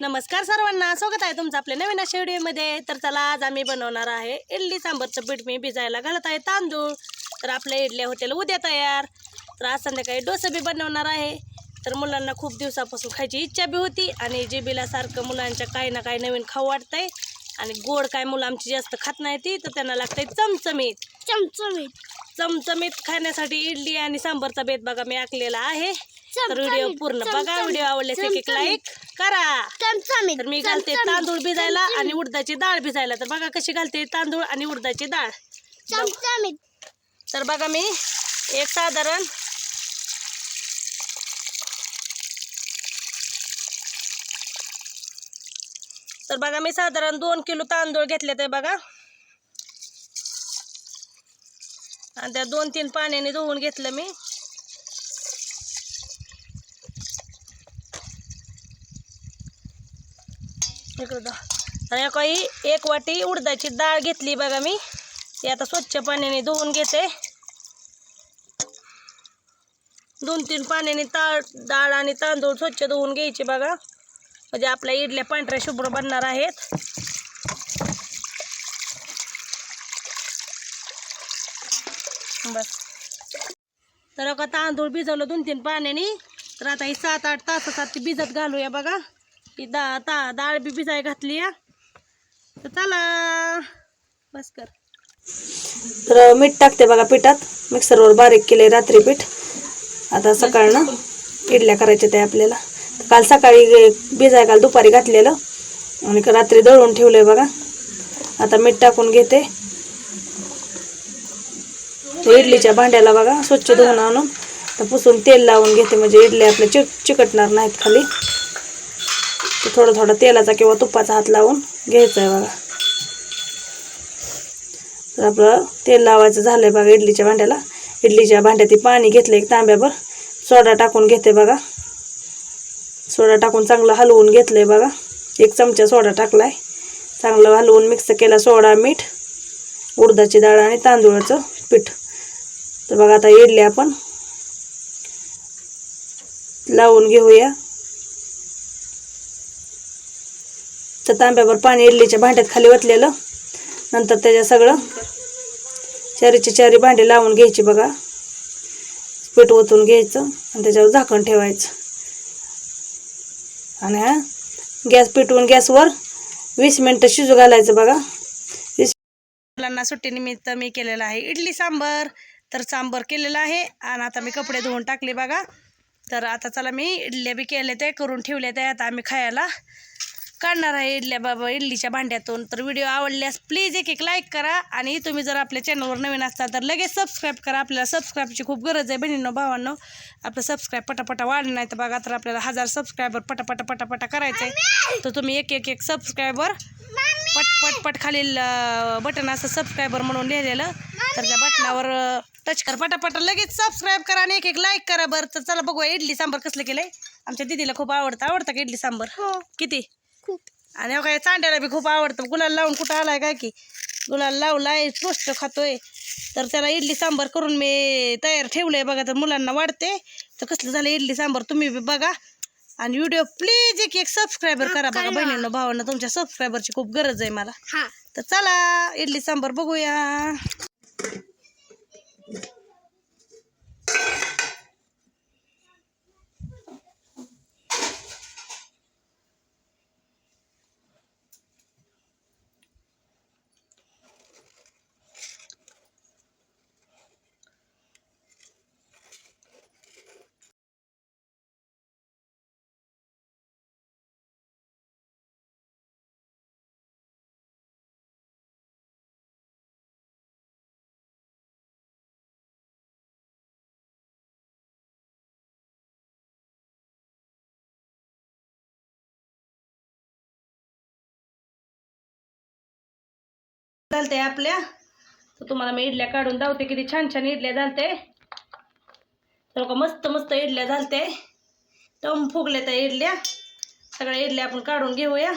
नमस्कार सर्वांना स्वागत आहे तुमचं आपल्या नवीन अशा व्हिडिओमध्ये. तर चला आज आम्ही बनवणार आहे इडली सांबरचं पीठ. मी भिजायला घालत आहे तांदूळ. तर आपल्या इडल्या होतील उद्या तयार. तर आज संध्याकाळी डोसं बी बनवणार आहे. तर मुलांना खूप दिवसापासून खायची इच्छा बी होती आणि जिबीला सारखं मुलांच्या काही ना काही नवीन खाऊ वाटतंय आणि गोड काय मुलं आमची जास्त खात नाही ती तर त्यांना लागतंय चमचमीत. चमचमीत. चमचमीत खाण्यासाठी इडली आणि सांबरचा बेत बघा मी आखलेला आहे. तर व्हिडिओ पूर्ण बघा व्हिडिओ आवडल्यास एक एक. लाईक करा. तर मी घालते तांदूळ भिजायला आणि उडदाची डाळ भिजायला. तर बघा कशी घालते तांदूळ आणि उडदाची डाळ. तर बघा मी एक साधारण तर बघा मी साधारण दोन किलो तांदूळ घेतले ते बघा. आणि त्या दोन तीन पाण्याने धुवून घेतलं मी. इकडं आणि काही एक वाटी उडदाची डाळ घेतली बघा मी. ती आता स्वच्छ पाण्याने धुवून घेते. दोन तीन पाण्याने ताळ डाळ आणि तांदूळ स्वच्छ धुवून घ्यायचे बघा. म्हणजे आपल्या इडल्या पांढऱ्या शुभ्र बनणार आहेत. बस. तर का तांदूळ भिजवलं दोन तीन पाण्याने. तर आता ही सात आठ तासासाठी ती भिजत घालूया बघा. ही दा ता डाळ बी भिजाय घातली या तर चला बस कर. तर मीठ टाकते बघा पिठात. मिक्सरवर बारीक केले रात्री पीठ आता सकाळनं इडल्या करायच्या त्या आपल्याला. काल सकाळी गे- भिजाय काल दुपारी घातलेलं. आणि रात्री दळून ठेवलंय बघा. आता मीठ टाकून घेते. इडलीच्या भांड्याला बघा स्वच्छ धुवून आणून. तर पुसून तेल लावून घेते. म्हणजे इडल्या आपल्या चिक चिकटणार नाहीत खाली. थोडं थोडं तेलाचा किंवा तुपाचा हात लावून घ्यायचा आहे बघा. तर आपलं तेल लावायचं झालं आहे बघा इडलीच्या भांड्याला. इडलीच्या भांड्यात पाणी घेतलं एक तांब्यावर सोडा टाकून घेते बघा. सोडा टाकून चांगलं हलवून घेतलंय बघा. एक चमचा सोडा टाकलाय. चांगलं हलवून मिक्स केला सोडा मीठ उडदाची डाळ आणि तांदूळाचं पीठ. तर बघा आता इडली आपण लावून घेऊया. तर तांब्यावर पाणी इडलीच्या भांड्यात खाली ओतलेलं. नंतर त्याच्या सगळं चारीचे चारी भांडे लावून घ्यायची बघा. पीठ ओतून घ्यायचं आणि त्याच्यावर झाकण ठेवायचं. आणि हा गॅस पेटवून गॅसवर वीस मिनटं शिजू घालायचं बघा. वीस मुलांना सुट्टीनिमित्त मी केलेलं आहे इडली सांबर. तर सांबर केलेलं आहे आणि आता मी कपडे धुवून टाकले बघा. तर आता चला मी इडल्या बी केल्या ते करून ठेवल्या त्या आता आम्ही खायला. काढणार आहे इडल्या बाबा इडलीच्या भांड्यातून. तर व्हिडिओ आवडल्यास प्लीज एक एक लाईक करा आणि तुम्ही जर आपल्या चॅनलवर नवीन असताल तर लगेच सबस्क्राईब करा. आपल्याला सबस्क्राईबची खूप गरज आहे बहिणींनो भावांनो. आपलं सबस्क्राईब पटापटा वाढलं नाही तर बघा तर आपल्याला हजार सबस्क्रायबर पटापटा पटापटा करायचं आहे तर तुम्ही एक एक एक सबस्क्रायबर पट पट खालील बटन असं सबस्क्रायबर म्हणून लिहिलेलं. तर त्या बटनावर टच कर पटापटा. लगेच सबस्क्राईब करा आणि एक एक लाईक करा बरं. तर चला बघूया इडली सांबर कसलं केलंय. आमच्या दिदीला खूप आवडतं. आवडतं का इडली सांबर? हो. किती? आणि काय चांड्याला बी खूप आवडतं. गुलाल लावून कुठं आलाय काय की? गुलाल लावलाय पोस्ट खातोय. तर त्याला इडली सांबर करून मी तयार ठेवलंय बघा. तर मुलांना वाढते. तर कसलं झालं इडली सांबर तुम्ही बी बघा. आणि व्हिडिओ प्लीज एक एक सबस्क्रायबर करा बघा. बहिणींनो भावांना तुमच्या सबस्क्रायबरची खूप गरज आहे मला. तर चला इडली सांबर बघूया. झालते आपल्या. तर तुम्हाला मी इडल्या काढून दावते किती छान छान इडल्या झालते. तर का मस्त मस्त इडल्या झालते. दम फुगल्या त्या इडल्या. सगळ्या इडल्या आपण काढून घेऊया.